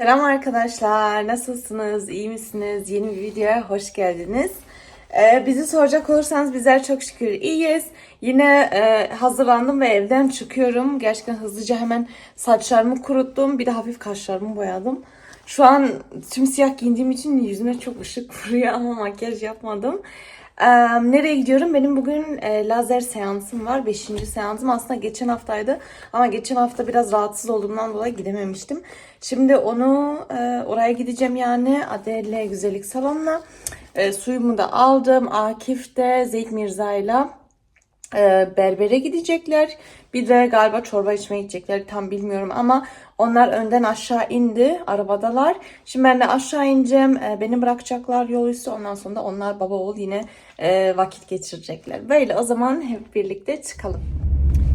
Selam arkadaşlar, nasılsınız, iyi misiniz? Yeni bir videoya hoş geldiniz. Ee, bizi soracak olursanız bizler çok şükür iyiyiz. Yine e, hazırlandım ve evden çıkıyorum. Gerçekten hızlıca hemen saçlarımı kuruttum. Bir de hafif kaşlarımı boyadım. Şu an tüm siyah giyindiğim için yüzüme çok ışık vuruyor ama makyaj yapmadım. Ee, nereye gidiyorum? Benim bugün e, lazer seansım var. Beşinci seansım aslında geçen haftaydı. Ama geçen hafta biraz rahatsız olduğumdan dolayı gidememiştim. Şimdi onu e, oraya gideceğim yani Adele Güzellik Salonu'na. E, suyumu da aldım. Akif de Zeyt Mirza'yla e, berbere gidecekler. Bir de galiba çorba içmeye gidecekler. Tam bilmiyorum ama onlar önden aşağı indi. Arabadalar. Şimdi ben de aşağı ineceğim. E, beni bırakacaklar yol üstü. Ondan sonra da onlar baba oğul yine e, vakit geçirecekler. Böyle o zaman hep birlikte çıkalım.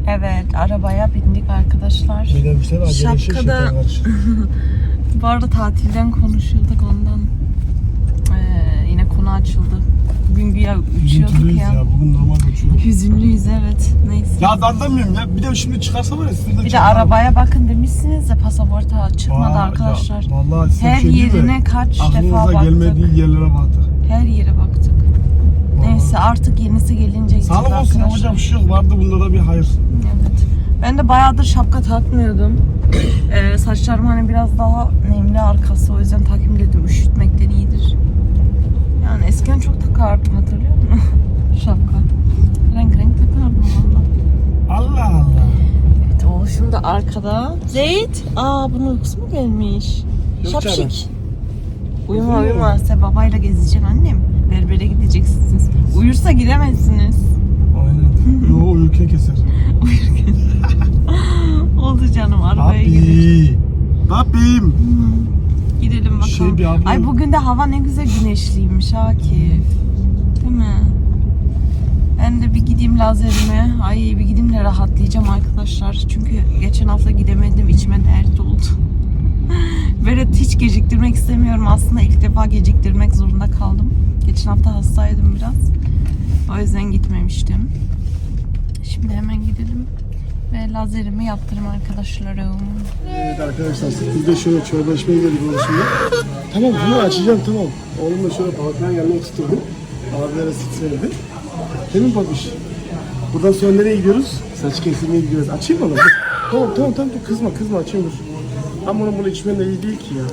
Evet arabaya bindik arkadaşlar. Minibüsler acele işe Şapkada-. Bu arada tatilden konuşuyorduk ondan. Ee, yine konu açıldı. Bugün güya uçuyorduk ya. ya. Bugün normal uçuyoruz. Hüzünlüyüz evet. Neyse. Ya anlamıyorum ya. Bir de şimdi çıkarsa var ya de Bir de çıkarın. arabaya bakın demişsiniz de pasaporta çıkmadı Aa, arkadaşlar. Ya, vallahi size Her şey diyeyim mi? yerine kaç defa Aklınıza baktık. gelmediği yerlere baktık. Her yere baktık. Neyse artık yenisi gelince gideceğiz Sağlık olsun arkadaşlar. hocam bir şey yok. Vardı bunda da bir hayır. Evet. Ben de bayağıdır şapka takmıyordum. Ee, saçlarım hani biraz daha nemli arkası o yüzden takayım dedim. Üşütmekten iyidir. Yani eskiden çok takardım hatırlıyor musun? Şapka. Renk renk takardım valla. Allah Allah. Evet oğlum da arkada. Zeyt. Aa bunun uykusu mu gelmiş? Yok Şapşik. Uyuma Uyuyor mu? uyuma. Sen babayla gezeceksin annem. Berbere gideceksiniz. Uyursa giremezsiniz. Aynen. Yo uyurken keser. Oldu canım arabaya gidelim. Abi. Abim. Gidelim bakalım. Şey bir abla- Ay bugün de hava ne güzel güneşliymiş Akif. Değil mi? Ben de bir gideyim lazerime. Ay bir gideyim de rahatlayacağım arkadaşlar. Çünkü geçen hafta gidemedim. içime dert oldu. Böyle hiç geciktirmek istemiyorum. Aslında ilk defa geciktirmek zorunda kaldım. Geçen hafta hastaydım biraz. O yüzden gitmemiştim. Şimdi hemen gidelim. Ve lazerimi yaptırım arkadaşlarım. Evet arkadaşlar biz de şöyle çorba içmeye geldik şimdi. Tamam bunu açacağım tamam. Oğlumla şöyle balıkların yanına tutturdum. Abilere verdi. Değil mi babiş? Buradan sonra nereye gidiyoruz? Saç kesimine gidiyoruz. Açayım mı onu? Tamam tamam tamam kızma kızma açayım dur. Ama onun bunu içmen de iyi değil ki ya.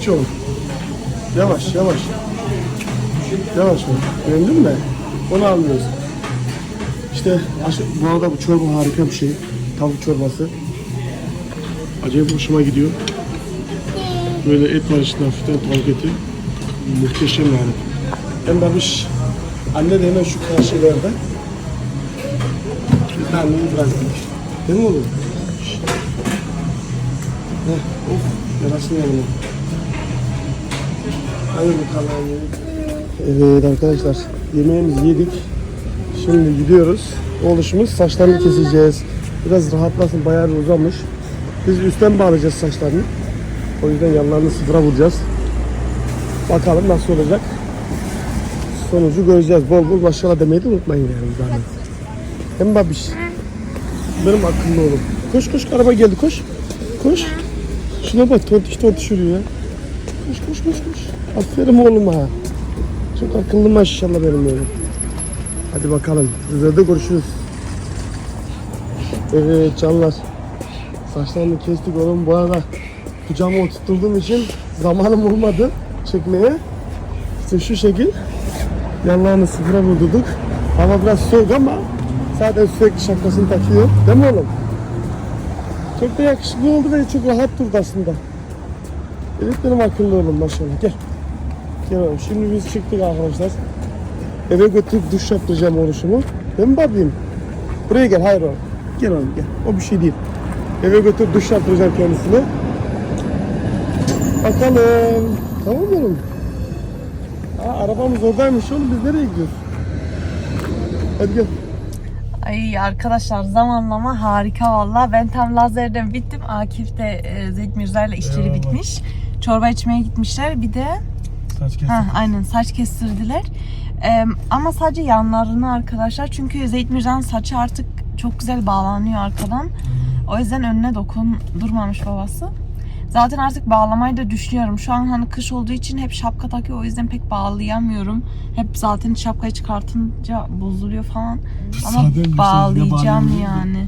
İç oğlum. Yavaş yavaş. Yavaş ol. Beğendin mi? Onu almıyoruz. İşte bu arada bu çorba harika bir şey. Tavuk çorbası. Acayip hoşuma gidiyor. Böyle et var içinde hafiften tavuk eti. Muhteşem yani. Hem babiş anne de hemen şu karşılarda. Bir tane bıraktık. Değil mi oğlum? Heh, of, yarasın yanına. Evet arkadaşlar yemeğimizi yedik. Şimdi gidiyoruz. Oluşumuz saçlarını keseceğiz. Biraz rahatlasın bayağı uzamış. Biz üstten bağlayacağız saçlarını. O yüzden yanlarını sıfıra vuracağız. Bakalım nasıl olacak. Sonucu göreceğiz. Bol bol maşallah demeyi de unutmayın yani zaten. Hem babiş. Benim akıllı oğlum. Koş koş araba geldi koş. Koş. Şuna bak tontiş tontiş yürüyor ya. Koş koş koş koş. Aferin oğluma. Çok akıllı maşallah benim oğlum. Hadi bakalım. Rıza'da görüşürüz. Evet canlar. Saçlarını kestik oğlum. Bu arada kucağıma oturttuğum için zamanım olmadı çekmeye. İşte şu şekil. Yanlarını sıfıra vurdurduk. Hava biraz soğuk ama zaten sürekli şapkasını takıyor. Değil mi oğlum? Çok da yakışıklı oldu ve çok rahat durdu aslında. Evet benim akıllı oğlum maşallah. Gel. Gel oğlum. Şimdi biz çıktık arkadaşlar. Eve götürüp duş yaptıracağım oluşumu. Değil mi babim? Buraya gel hayır oğlum. Gel oğlum gel. O bir şey değil. Eve götürüp duş yaptıracağım kendisine. Bakalım. Tamam mı oğlum? Aa, arabamız oradaymış oğlum. Biz nereye gidiyoruz? Hadi gel. Ay arkadaşlar zamanlama harika valla. Ben tam lazerden bittim. Akif de e, Zeyt Mirza ile işleri bitmiş. Çorba içmeye gitmişler. Bir de Saç ha, aynen saç kestirdiler. E, ama sadece yanlarını arkadaşlar. Çünkü Zeyt Mirza'nın saçı artık çok güzel bağlanıyor arkadan. O yüzden önüne dokundurmamış babası. Zaten artık bağlamayı da düşünüyorum. Şu an hani kış olduğu için hep şapka takıyor. O yüzden pek bağlayamıyorum. Hep zaten şapkayı çıkartınca bozuluyor falan. Ama şey, bağlayacağım yani.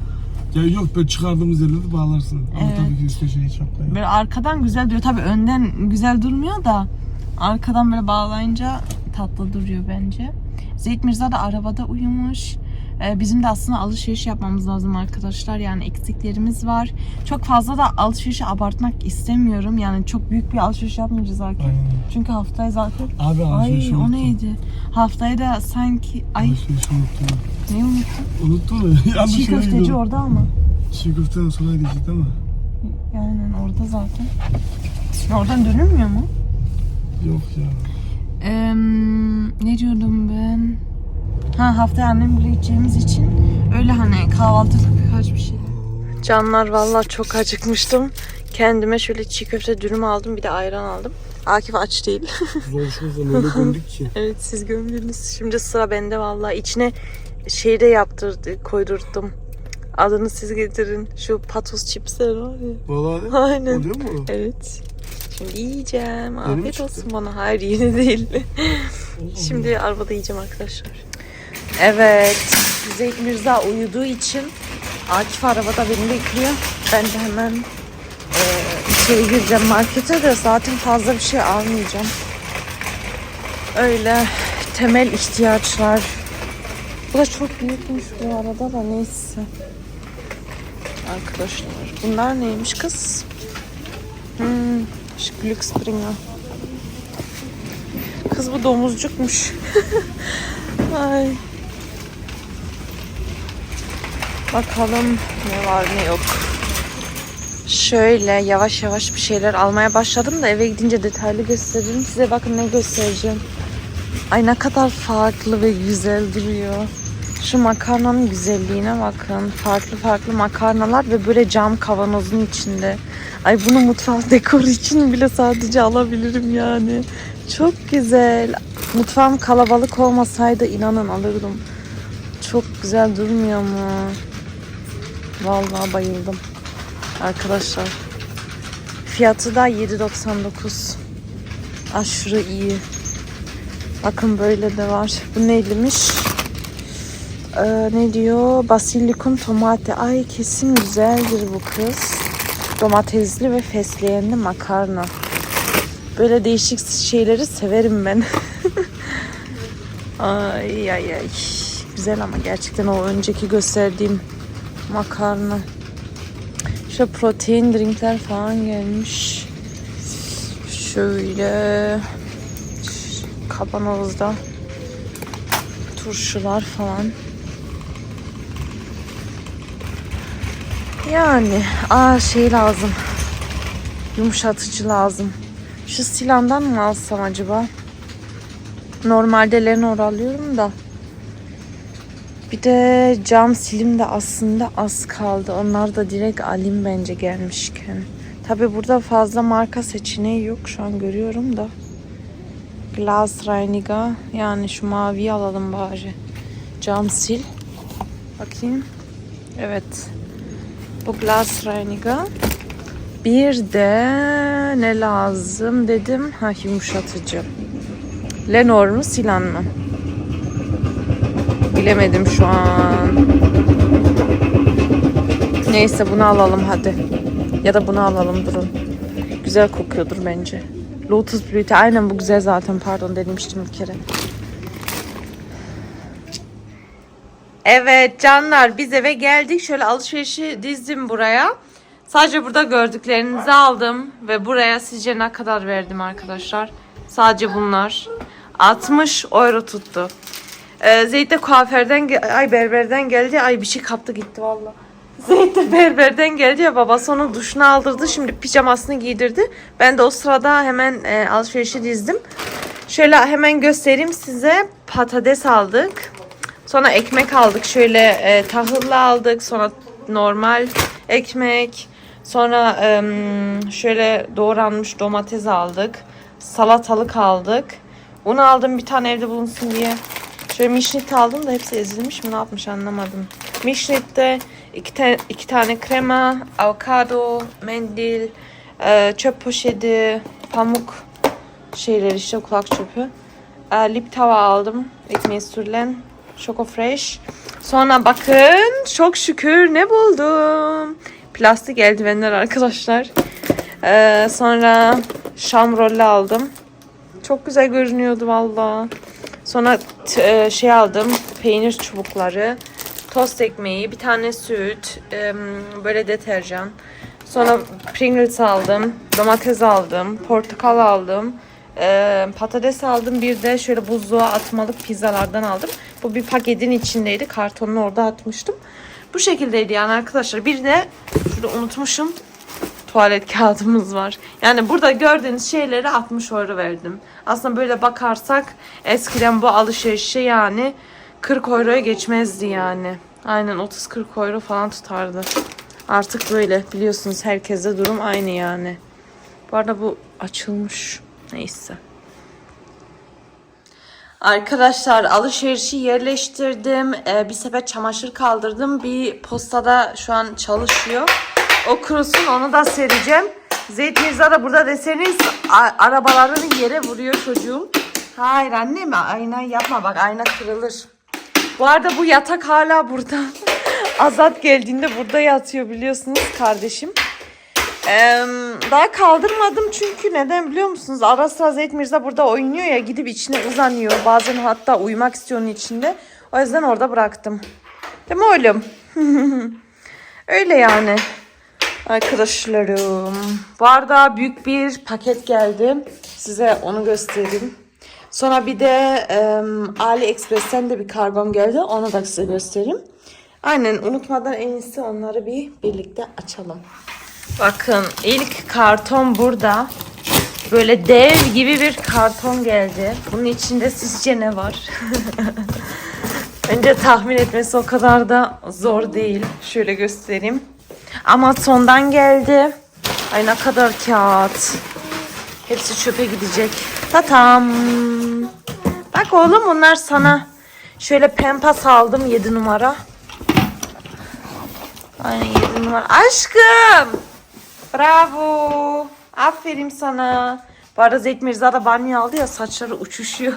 Ya yok böyle çıkardığımız yerlerde bağlarsın. Ama Evet. tabii ki üstte şey şapkayı. Böyle arkadan güzel duruyor. Tabii önden güzel durmuyor da arkadan böyle bağlayınca tatlı duruyor bence. Zeyt Mirza da arabada uyumuş. Ee, bizim de aslında alışveriş yapmamız lazım arkadaşlar. Yani eksiklerimiz var. Çok fazla da alışverişi abartmak istemiyorum. Yani çok büyük bir alışveriş yapmayacağız zaten. Aynen. Çünkü haftaya zaten... Abi alışverişi Ay o unuttum. neydi? Haftaya da sanki... Ay Alışverişi unuttum. ne unuttum? Unuttun mu? Yanlış Çiğ köfteci gidiyorum. orada ama. Çiğ köfteden sonra gidecek mi? Yani orada zaten. Oradan dönülmüyor mu? Yok ya. Eee, ne diyordum ben? Ha haftaya annemle gideceğimiz için öyle hani kahvaltıda birkaç bir şey. Canlar vallahi çok acıkmıştım. Kendime şöyle çiğ köfte dürüm aldım bir de ayran aldım. Akif aç değil. Zorlaşımızdan öyle döndük ki. evet siz gömdünüz. Şimdi sıra bende vallahi. İçine şey de yaptırdı, koydurdum. Adını siz getirin. Şu patos chipsler var ya. Vallahi Aynen. oluyor mu? Evet. Şimdi yiyeceğim. mi Afiyet olsun bana. Hayır yeni değil. Şimdi arabada yiyeceğim arkadaşlar. Evet. Zeyt Mirza uyuduğu için Akif arabada beni bekliyor. Ben de hemen e, içeri gireceğim markete de zaten fazla bir şey almayacağım. Öyle temel ihtiyaçlar. Bu da çok büyükmüş bu arada da neyse. Arkadaşlar bunlar neymiş kız? Hmm, şu Glücksbringer. Kız bu domuzcukmuş. Ay. Bakalım ne var ne yok. Şöyle yavaş yavaş bir şeyler almaya başladım da eve gidince detaylı gösteririm. Size bakın ne göstereceğim. Ay ne kadar farklı ve güzel duruyor. Şu makarnanın güzelliğine bakın. Farklı farklı makarnalar ve böyle cam kavanozun içinde. Ay bunu mutfak dekoru için bile sadece alabilirim yani. Çok güzel. Mutfağım kalabalık olmasaydı inanın alırdım. Çok güzel durmuyor mu? Vallahi bayıldım. Arkadaşlar. Fiyatı da 7.99. Aşırı iyi. Bakın böyle de var. Bu neymiş? Ee, ne diyor? Basilikum tomate. Ay kesin güzeldir bu kız. Domatesli ve fesleğenli makarna. Böyle değişik şeyleri severim ben. ay ay ay. Güzel ama gerçekten o önceki gösterdiğim makarna. Şu protein drinkler falan gelmiş. Şöyle kavanozda turşular falan. Yani aa şey lazım. Yumuşatıcı lazım. Şu silandan mı alsam acaba? Normalde Lenor alıyorum da. Bir de cam silim de aslında az kaldı. Onlar da direkt alayım bence gelmişken. Tabi burada fazla marka seçeneği yok. Şu an görüyorum da. Glas Reiniger. Yani şu maviyi alalım bari. Cam sil. Bakayım. Evet. Bu Glas Reiniger. Bir de ne lazım dedim. Ha yumuşatıcı. Lenor mu Silan mı? Bilemedim şu an. Neyse bunu alalım hadi. Ya da bunu alalım durun. Güzel kokuyordur bence. Lotus Beauty aynen bu güzel zaten pardon demiştim bir kere. Evet canlar biz eve geldik. Şöyle alışverişi dizdim buraya. Sadece burada gördüklerinizi aldım ve buraya sizce ne kadar verdim arkadaşlar? Sadece bunlar. 60 euro tuttu. Ee, Zeyt de kuaförden, ay berberden geldi. Ay bir şey kaptı gitti valla. Zeyt de berberden geldi ya babası onu duşuna aldırdı. Şimdi pijamasını giydirdi. Ben de o sırada hemen e, alışverişi dizdim. Şöyle hemen göstereyim size. Patates aldık. Sonra ekmek aldık. Şöyle e, tahıllı aldık. Sonra normal ekmek. Sonra em, şöyle doğranmış domates aldık. Salatalık aldık. Un aldım bir tane evde bulunsun diye. Şöyle mişnit aldım da hepsi ezilmiş mi ne yapmış anlamadım. Mişnitte iki, ta- iki tane krema, avokado, mendil, e, çöp poşeti, pamuk şeyler işte kulak çöpü. E, lip tava aldım. Ekmeği sürülen. Choco Fresh. Sonra bakın çok şükür ne buldum. Plastik eldivenler arkadaşlar. E, sonra şamrolle aldım. Çok güzel görünüyordu valla. Sonra e, şey aldım. Peynir çubukları. Tost ekmeği, bir tane süt, em, böyle deterjan. Sonra Pringles aldım, domates aldım, portakal aldım, e, patates aldım. Bir de şöyle buzluğa atmalık pizzalardan aldım. Bu bir paketin içindeydi. Kartonunu orada atmıştım. Bu şekildeydi yani arkadaşlar. Bir de şurada unutmuşum tuvalet kağıdımız var. Yani burada gördüğünüz şeyleri 60 euro verdim. Aslında böyle bakarsak eskiden bu alışverişe yani 40 euroya geçmezdi yani. Aynen 30-40 euro falan tutardı. Artık böyle biliyorsunuz herkeste durum aynı yani. Bu arada bu açılmış. Neyse. Arkadaşlar alışverişi yerleştirdim. Ee, bir sepet çamaşır kaldırdım. Bir postada şu an çalışıyor. O kurusun onu da sereceğim. Zeyt Mirza da burada deseniz arabalarını yere vuruyor çocuğum. Hayır annem ayna yapma bak ayna kırılır. Bu arada bu yatak hala burada. Azat geldiğinde burada yatıyor biliyorsunuz kardeşim. Eee, daha kaldırmadım çünkü neden biliyor musunuz? Ara sıra Zeyt Mirza burada oynuyor ya gidip içine uzanıyor. Bazen hatta uyumak istiyor onun içinde. O yüzden orada bıraktım. Değil mi oğlum? Öyle yani. Arkadaşlarım. Bu büyük bir paket geldi. Size onu göstereyim. Sonra bir de em, AliExpress'ten de bir kargom geldi. Onu da size göstereyim. Aynen unutmadan en iyisi onları bir birlikte açalım. Bakın ilk karton burada. Böyle dev gibi bir karton geldi. Bunun içinde sizce ne var? Önce tahmin etmesi o kadar da zor değil. Şöyle göstereyim. Amazon'dan geldi. Ay ne kadar kağıt. Hepsi çöpe gidecek. Tatam. Bak oğlum bunlar sana. Şöyle pempas aldım 7 numara. Aynen 7 numara. Aşkım. Bravo. Aferin sana. Bu arada Zeyt Mirza da banyo aldı ya saçları uçuşuyor.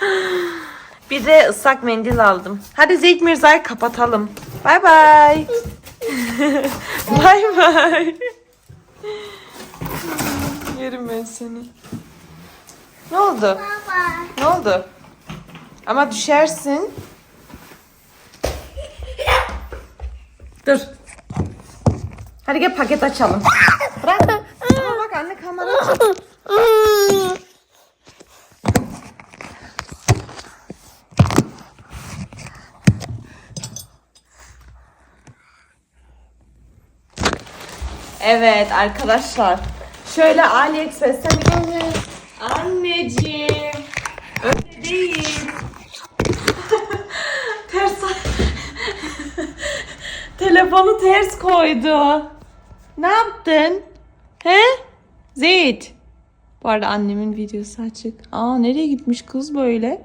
Bir de ıslak mendil aldım. Hadi Zeyt Mirza'yı kapatalım. Bay bay. bay bay. Yerim ben seni. Ne oldu? Ne oldu? Ama düşersin. Dur. Hadi gel paket açalım. Bırak. Ama bak anne kamera. Evet arkadaşlar. Şöyle AliExpress'ten Anneciğim. Öyle değil. ters Telefonu ters koydu. Ne yaptın? He? Zeyt. Bu arada annemin videosu açık. Aa nereye gitmiş kız böyle?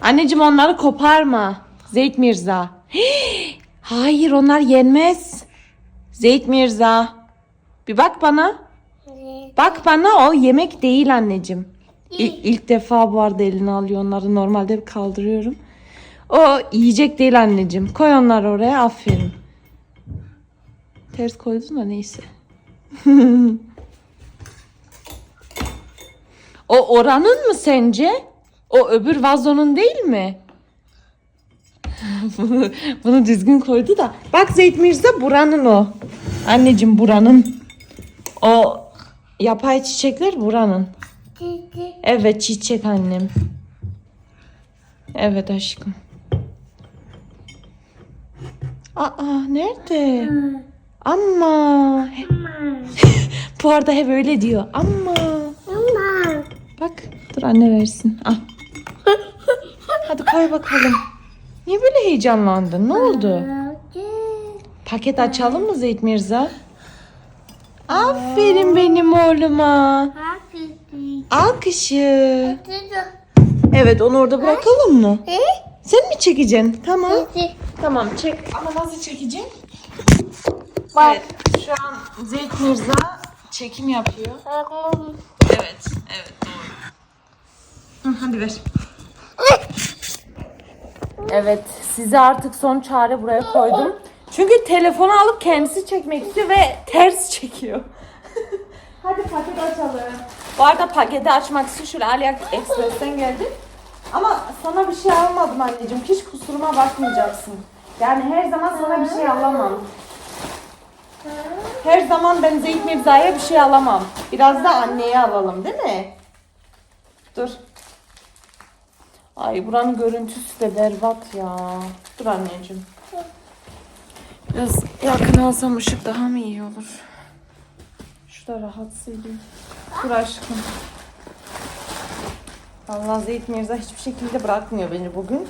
Anneciğim onları koparma. Zeyt Mirza. Hayır onlar yenmez. Zeyt Mirza. Bir bak bana. Bak bana o yemek değil anneciğim. İlk, ilk defa bu arada eline alıyor onları. Normalde kaldırıyorum. O yiyecek değil anneciğim. Koy onları oraya aferin. Ters koydun da neyse. o oranın mı sence? O öbür vazonun değil mi? bunu, bunu düzgün koydu da. Bak Zeyt Mirza buranın o. Anneciğim buranın. O yapay çiçekler buranın. Evet çiçek annem. Evet aşkım. Aa nerede? Ama. Bu arada hep öyle diyor. Ama. Bak dur anne versin. Al. Hadi koy bakalım. Niye böyle heyecanlandın? Ne oldu? Paket açalım mı Zeyt Mirza? Aferin benim oğluma. Alkışı. Evet onu orada bırakalım mı? Sen mi çekeceksin? Tamam. Tamam çek. Ama nasıl çekeceksin? Bak. Evet. Şu an Zeyt Mirza çekim yapıyor. Evet. Evet doğru. Hadi ver. Evet, size artık son çare buraya koydum. Çünkü telefonu alıp kendisi çekmek istiyor ve ters çekiyor. Hadi paket açalım. Bu arada paketi açmak için şöyle AliExpress'ten geldim. Ama sana bir şey almadım anneciğim. Hiç kusuruma bakmayacaksın. Yani her zaman sana bir şey alamam. Her zaman ben Zeyt Mirza'ya bir şey alamam. Biraz da anneye alalım değil mi? Dur. Ay buranın görüntüsü de berbat ya. Dur anneciğim. Biraz yakın alsam ışık daha mı iyi olur? Şurada rahatsız edeyim. Dur aşkım. Allah Zeyt Mirza hiçbir şekilde bırakmıyor beni bugün.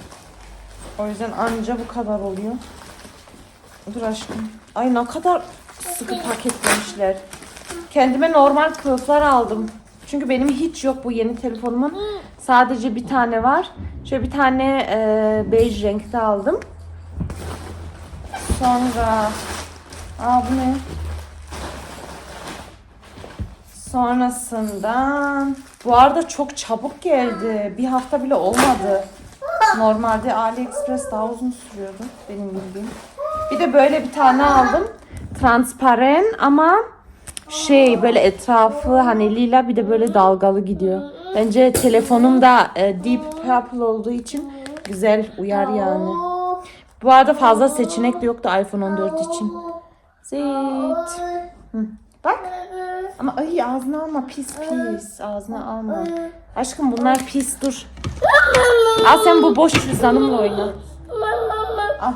O yüzden anca bu kadar oluyor. Dur aşkım. Ay ne kadar sıkı paketlemişler. Kendime normal kılıflar aldım. Çünkü benim hiç yok bu yeni telefonumun. Sadece bir tane var. Şöyle bir tane e, bej renkte aldım. Sonra Aa bu ne? Sonrasında bu arada çok çabuk geldi. Bir hafta bile olmadı. Normalde AliExpress daha uzun sürüyordu benim bildiğim. Bir de böyle bir tane aldım. Transparan ama şey böyle etrafı hani lila bir de böyle dalgalı gidiyor. Bence telefonum da e, deep purple olduğu için güzel uyar yani. Bu arada fazla seçenek de yoktu iPhone 14 için. Zeyt. Hı. Bak. Ama ay ağzına alma pis pis. Ağzına alma. Aşkım bunlar pis dur. Al sen bu boş cüzdanımla oyna. Al.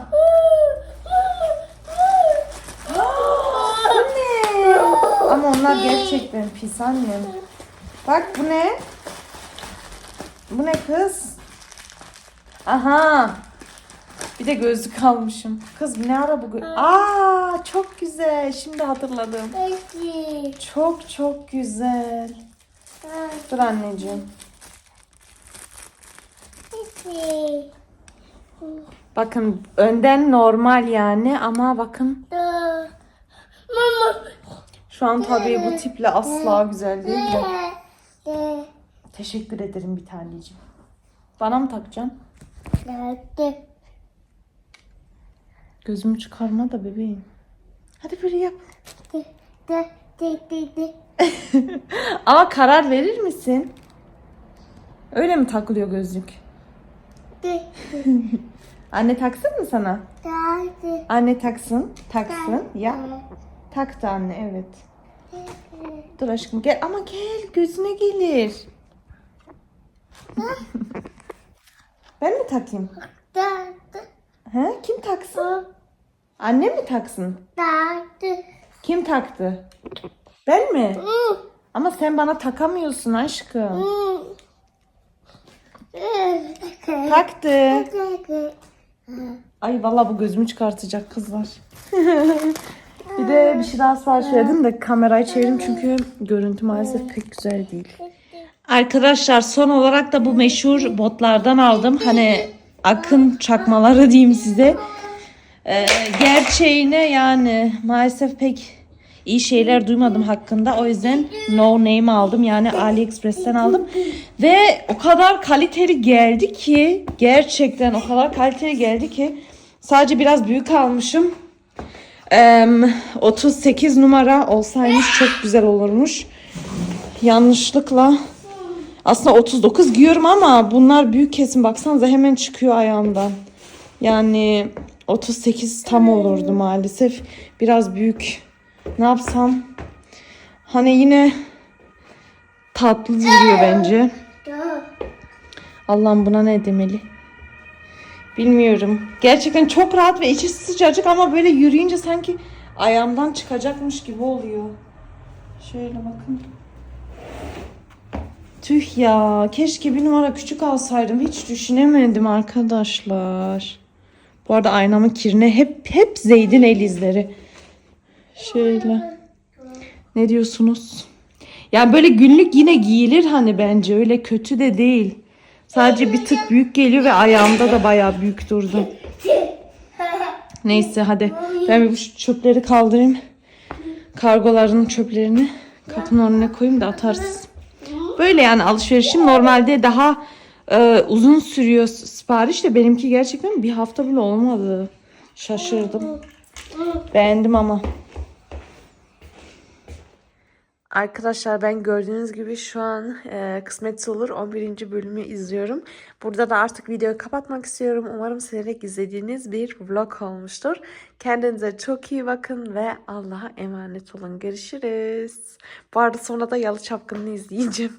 Bu ne? Ama onlar gerçekten pis annem. Bak bu ne? Bu ne kız? Aha. Bir de gözlük almışım. Kız ne ara bu gö- Aa çok güzel. Şimdi hatırladım. Çok çok güzel. Dur anneciğim. Bakın önden normal yani ama bakın. Şu an tabii bu tiple asla güzel değil de. Teşekkür ederim bir taneciğim. Bana mı takacaksın? Gözümü çıkarma da bebeğim. Hadi böyle yap. Ama karar verir misin? Öyle mi takılıyor gözlük? Anne taksın mı sana? Anne taksın. Taksın. Ya. Taktı anne evet. Dur aşkım gel ama gel gözüne gelir. ben mi takayım? He? Kim taksın? Anne mi taksın? Kim taktı? Ben mi? Ama sen bana takamıyorsun aşkım. Hmm. Eh. Taktı. De. Ay vallahi bu gözümü çıkartacak kızlar. bir de bir şey daha sipariş verdim de kamerayı çevirdim çünkü görüntü maalesef pek güzel değil. Arkadaşlar son olarak da bu meşhur botlardan aldım. Hani akın çakmaları diyeyim size. Ee, gerçeğine yani maalesef pek iyi şeyler duymadım hakkında. O yüzden no name aldım. Yani AliExpress'ten aldım. Ve o kadar kaliteli geldi ki gerçekten o kadar kaliteli geldi ki sadece biraz büyük almışım. Em, 38 numara olsaymış çok güzel olurmuş. Yanlışlıkla aslında 39 giyiyorum ama bunlar büyük kesim baksanıza hemen çıkıyor ayağımdan. Yani 38 tam olurdu maalesef. Biraz büyük. Ne yapsam? Hani yine tatlı duruyor bence. Allah'ım buna ne demeli? Bilmiyorum. Gerçekten çok rahat ve içi sıcacık ama böyle yürüyünce sanki ayağımdan çıkacakmış gibi oluyor. Şöyle bakın. Tüh ya. Keşke bir numara küçük alsaydım. Hiç düşünemedim arkadaşlar. Bu arada aynamın kirine hep hep Zeyd'in el izleri. Şöyle. Ne diyorsunuz? Yani böyle günlük yine giyilir hani bence. Öyle kötü de değil. Sadece bir tık büyük geliyor ve ayağımda da bayağı büyük durdu. Neyse hadi ben bu çöpleri kaldırayım. Kargoların çöplerini kapının önüne koyayım da atarız. Böyle yani alışverişim normalde daha e, uzun sürüyor sipariş de benimki gerçekten bir hafta bile olmadı. Şaşırdım. Beğendim ama. Arkadaşlar ben gördüğünüz gibi şu an e, Kısmetse Olur 11. bölümü izliyorum. Burada da artık videoyu kapatmak istiyorum. Umarım severek izlediğiniz bir vlog olmuştur. Kendinize çok iyi bakın ve Allah'a emanet olun. Görüşürüz. Bu arada sonra da Yalı Çapkını'nı izleyeceğim.